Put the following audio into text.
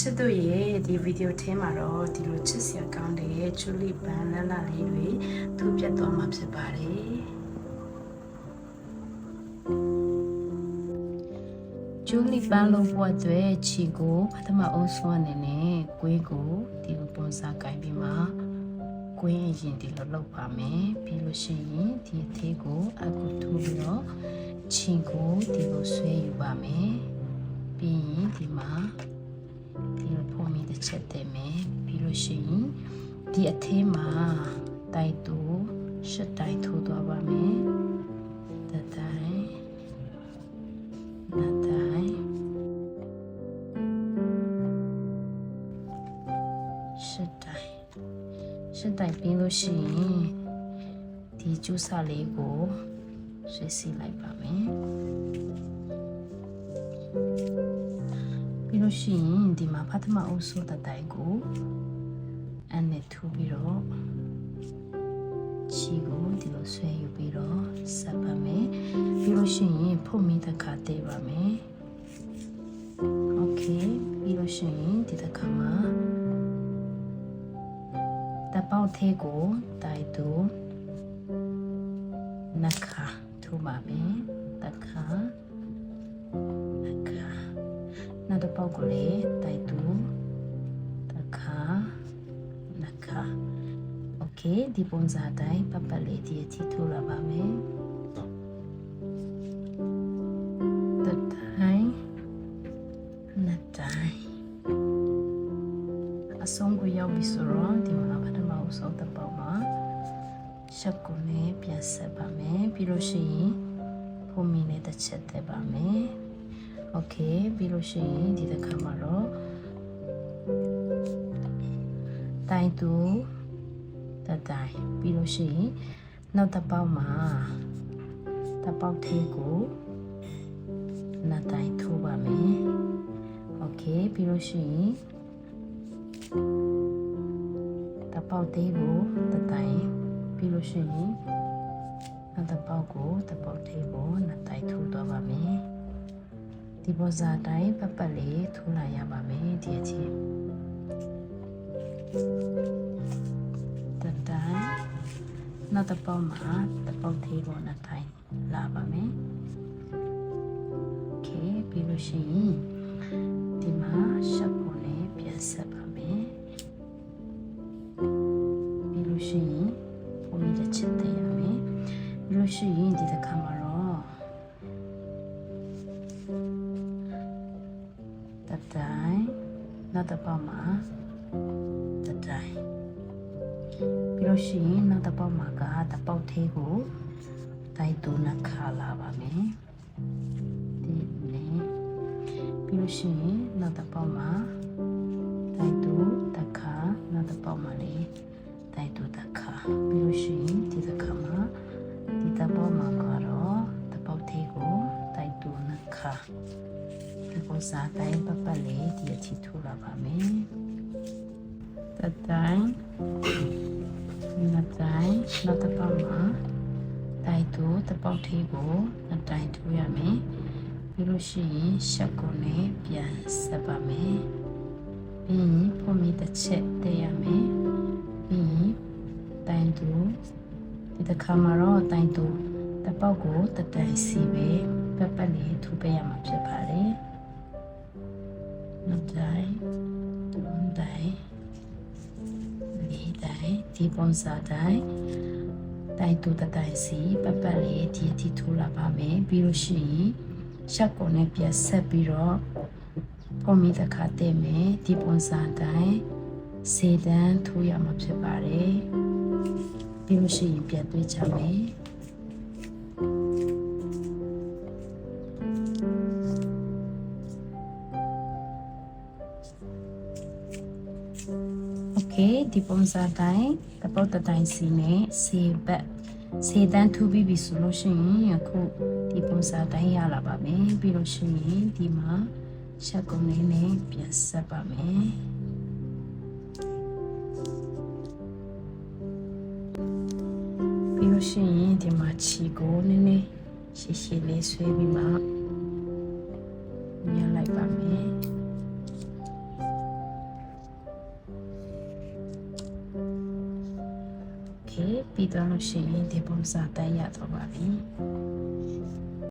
ချစ်တို့ရဲ့ဒီဗီဒီယိုထဲမှာတော့ဒီလိုချစ်စရာကောင်းတဲ့ချူလီပန်လလလေးတွေသူပြတ်သွားမှာဖြစ်ပါတယ်ကျူလီပန်လုံးပွက်တွေချီကိုပထမအုပ်ဆုံးအနေနဲ့ကွေးကိုဒီလိုပုံစံကင်ပြီးမှကွေးအရင်ဒီလိုလုပ်ပါမယ်ပြီးလို့ရှိရင်ဒီအသေးကိုအခုထိုးပြီးတော့ချီကိုဒီလိုဆွဲယူပါမယ်ပြီးရင်ဒီမှာ ဒီလိုဖုံးမိတစ်ချက်တည်မယ်ပြီးလို့ရှိရင်ဒီအသေးမှာတိုက်တူရှစ်တိုက်ထိုးသွားပါမယ်တတိုင်းနှစ်တိုင်းရှစ်တိုင်းရှစ်တိုင်းပြီးလို့ရှိရင်ဒီကျူးစာလေးကိုဆွဲစီလိုက်ပါမယ်ပြီး လို့ရှိရင်ဒီမှာပထမအုပ်စုတစ်တိုင်းကိုအနဲ့ထူပြီးတော့ချီကိုဒီလိုဆွဲယူပြီးတော့ဆက်ပါမယ်ပြီးလို့ရှိရင်ဖုတ်မီတစ်ခါတည်ပါမယ်โอเคပြီးလို့ရှိရင်ဒီတစ်ခါမှာတပေါက်သေးကိုတိုက်တူနှခါထူပါမယ်တစ်ခါ ပေါက်ကိုလည်းတိုက်တူတစ်ခါနှခါ โอเคဒီပုံစံတိုင်းပတ်ပတ်လေးဒီအထိထိုးရပါမယ်တစ်တိုင်းနှစ်တိုင်းအဆုံးကိုရောက်ပြီဆိုတော့ဒီမှာပထမအဆုံးတစ်ပေါက်မှာရှက်ကိုနဲ့ပြန်ဆက်ပါမယ်ပြီးလို့ရှိရင်ဖုန်မီနဲ့တစ်ချက်တက်ပါမယ် OK ပြီးလို့ရှိရင်ဒီတစ်ခါမှာတော့တိုင်သူတတိုင်ပြီးလို့ရှိရင်နောက်တစ်ပေါက်မှာတစ်ပေါက်သေးကိုနှစ်တိုင်ထိုးပါမယ် OK ပြီးလို့ရှိရင်တစ်ပေါက်သေးကိုတစ်တိုင်ပြီးလို့ရှိရင်နောက်တစ်ပေါက်ကိုတစ်ပေါက်သေးကိုနှစ်တိုင်ထိုးသွားပါမယ် ဒီပေါ်စာတိုင်းပတ်ပတ်လေးထိုးလာရပါမယ်ဒီအချင်း တတိုင်းနောက်တစ်ပေါက်မှာတစ်ပေါက်သေးကိုနှစ်တိုင်းလာပါမယ်โอเคပြီးလို့ရှိရင်ဒီမှာ နောက်တစ်ပေါက်မှာတတိုင်းပြီးလို့ရှိရင်နောက်တစ်ပေါက်မှာကတစ်ပေါက်သေးကိုတိုက်တူနှစ်ခါလာပါမယ်ဒီနဲ့ပြီးလို့ရှိရင်နောက်တစ်ပေါက်မှာတိုက်တူတစ်ခါနောက်တစ်ပေါက်မှာလေတိုက်တူတစ်ခါပြီးလို့ရှိရင်ဒီတစ်ခါမှာဒီတစ်ပေါက်မှာကတော့တစ်ပေါက်သေးကိုတိုက်တူနှစ်ခါ ဒီပုံစံတိုင်းပတ်ပတ်လေးဒီအချီထူလာပါမယ်တတိုင်းနှစ်တိုင်းနောက်တစ်ပေါက်မှာတိုက်တူတစ်ပေါက်သေးကိုနှစ်တိုင်းထိုးရမယ်ပြီးလို့ရှိရင်ရှက်ကိုနဲ့ပြန်ဆက်ပါမယ်ပြီးရင်ပုံမီတစ်ချက်တည့်ရမယ်ပြီးရင်တိုင်တူဒီတစ်ခါမှာတော့တိုင်တူတစ်ပေါက်ကိုတစ်တိုင်စီပဲပတ်ပတ်လေးထိုးပေးရမှာဖြစ်ပါတယ် နှစ်တိုင်းသုံးတိုင်းလေးတိုင်းဒီပုံစံတိုင်းတိုင်းတူတတိုင်းစီပပက်လေးဒီအထိထိုးလာပါမယ်ပြီးလို့ရှိရင်ရှက်ကုန်နဲ့ပြန်ဆက်ပြီးတော့ပုံမီတစ်ခါတည့်မယ်ဒီပုံစံတိုင်းစေတန်းထိုးရမှာဖြစ်ပါတယ်ပြီးလို့ရှိရင်ပြန်တွေ့ကြမယ် ကေဒီပုံစံတိုင်းတပုတ်တတိုင်းစီနဲ့စေဘက်စေတန်းထူပြီးပြီဆိုလို့ရှိရင်အခုဒီပုံစံတိုင်းရလာပါမယ်ပြီးလို့ရှိရင်ဒီမှာရှက်ကုန်လေးနဲ့ပြန်ဆက်ပါမယ်ပြီးလို့ရှိရင်ဒီမှာခြေကိုနည်းနည်းရှည်ရှည်လေးဆွဲပြီးမှ ပြီးတော့လို့ရှိရင်ဒီပုံစံတန်းရတော့ပါပြီ